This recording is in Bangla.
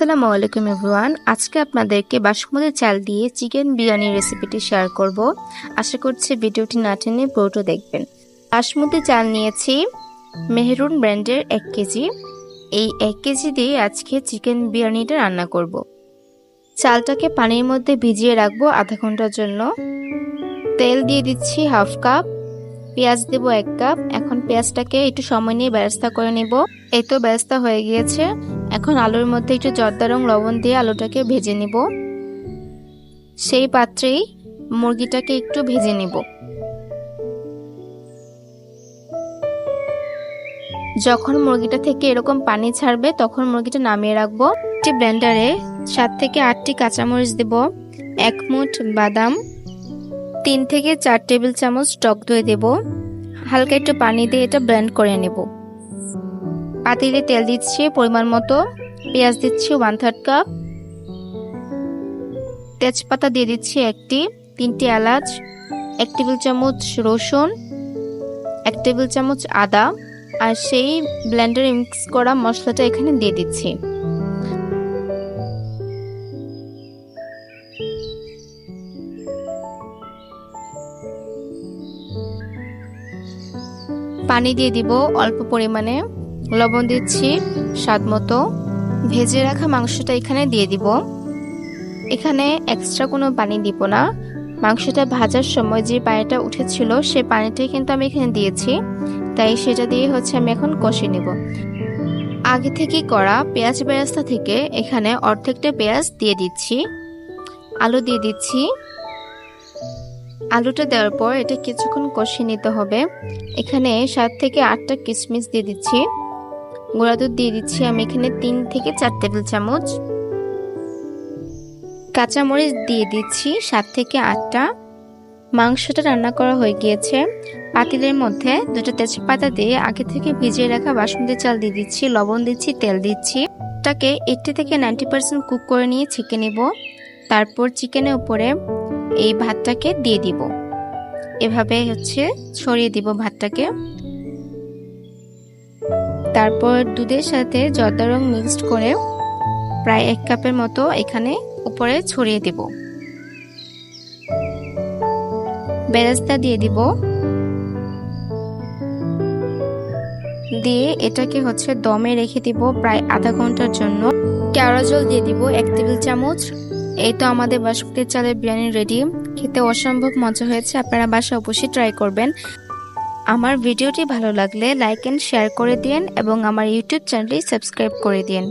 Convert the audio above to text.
আসসালামু আলাইকুম এভরিওয়ান। আজকে আপনাদেরকে বাসমতি চাল দিয়ে চিকেন বিরিয়ানির রেসিপিটি শেয়ার করব। আশা করছি ভিডিওটি না টেনে পুরোটা দেখবেন। বাসমতি চাল নিয়েছি মেহরুন ব্র্যান্ডের এক কেজি। এই এক কেজি দিয়ে আজকে চিকেন বিরিয়ানিটা রান্না করব। চালটাকে পানির মধ্যে ভিজিয়ে রাখব আধা ঘণ্টার জন্য। তেল দিয়ে দিচ্ছি হাফ কাপ। পেঁয়াজ দেবো এক কাপ। এখন পেঁয়াজটাকে একটু সময় নিয়ে ব্যবস্থা করে নিব। এই তো ব্যবস্থা হয়ে গিয়েছে। এখন আলুর মধ্যে একটু জর্দা রং লবণ দিয়ে আলুটাকে ভেজে নিব। সেই পাত্রেই মুরগিটাকে একটু ভেজে নিব। যখন মুরগিটা থেকে এরকম পানি ছাড়বে, তখন মুরগিটা নামিয়ে রাখব। একটি ব্লেন্ডারে সাত থেকে আটটি কাঁচামরিচ দেব, এক মুঠ বাদাম, তিন থেকে চার টেবিল চামচ টক দই দেব। হালকা একটু পানি দিয়ে এটা ব্লেন্ড করে নেব। পাতিলে তেল দিচ্ছি পরিমাণ মতো, পেঁয়াজ দিচ্ছি ওয়ান থার্ড কাপ তেজপাতা দিয়ে দিচ্ছি একটি, তিনটি এলাচ, এক টেবিল চামচ রসুন, এক টেবিল চামচ আদা, আর সেই ব্লেন্ডারে মিক্স করা মশলাটা এখানে দিয়ে দিচ্ছি। পানি দিয়ে দিব অল্প পরিমাণে। লবণ দিচ্ছি, স্বাদ মতো। ভেজে রাখা মাংসটা এখানে দিয়ে দিব। এখানে এক্সট্রা কোনো পানি দিব না। মাংসটা ভাজার সময় যে পানিটা উঠেছিল, সে পানিটাই কিন্তু আমি এখানে দিয়েছি। তাই সেটা দিয়ে হচ্ছে আমি এখন কষে নেব। আগে থেকে করা পেঁয়াজ বেরাস্তা থেকে এখানে অর্ধেকটা পেঁয়াজ দিয়ে দিচ্ছি। আলু দিয়ে দিচ্ছি। আলুটা দেওয়ার পর এটা কিছুক্ষণ কষিয়ে নিতে হবে। এখানে সাত থেকে আটটা কিশমিশ দিয়ে দিচ্ছি। গুঁড়া দুধ দিয়ে দিচ্ছি। আমি এখানে তিন থেকে চার টেবিল চামচ। কাঁচামরিচ দিয়ে দিচ্ছি সাত থেকে আটটা। মাংসটা রান্না করা হয়ে গিয়েছে। পাতিলের মধ্যে দুটো তেজপাতা দিয়ে আগে থেকে ভিজিয়ে রাখা বাসমতি চাল দিয়ে দিচ্ছি, লবণ দিচ্ছি, তেল দিচ্ছি। এটাকে এইটটি থেকে নাইনটি পার্সেন্ট কুক করে নিয়ে ছেঁকে নিব। তারপর চিকেনের উপরে এই ভাতটাকে দিয়ে দিব। এভাবে হচ্ছে ছড়িয়ে দিব ভাতটাকে। তারপর দুধের সাথে জর্দা রং মিক্সড করে প্রায় এক কাপের মতো এখানে উপরে ছড়িয়ে দিব। বেরাস্তা দিয়ে দিব। দিয়ে এটাকে হচ্ছে দমে রেখে দিব প্রায় আধা ঘণ্টার জন্য। কেওড়া জল দিয়ে দিব এক টেবিল চামচ। এই তো আমাদের বাসমতি চালের বিরিয়ানি রেডি খেতে অসম্ভব মজা হয়েছে। আপনারা বাসা অবশ্যই ট্রাই করবেন। আমার ভিডিওটি ভালো লাগলে লাইক অ্যান্ড শেয়ার করে দিন এবং আমার ইউটিউব চ্যানেলটি সাবস্ক্রাইব করে দিন।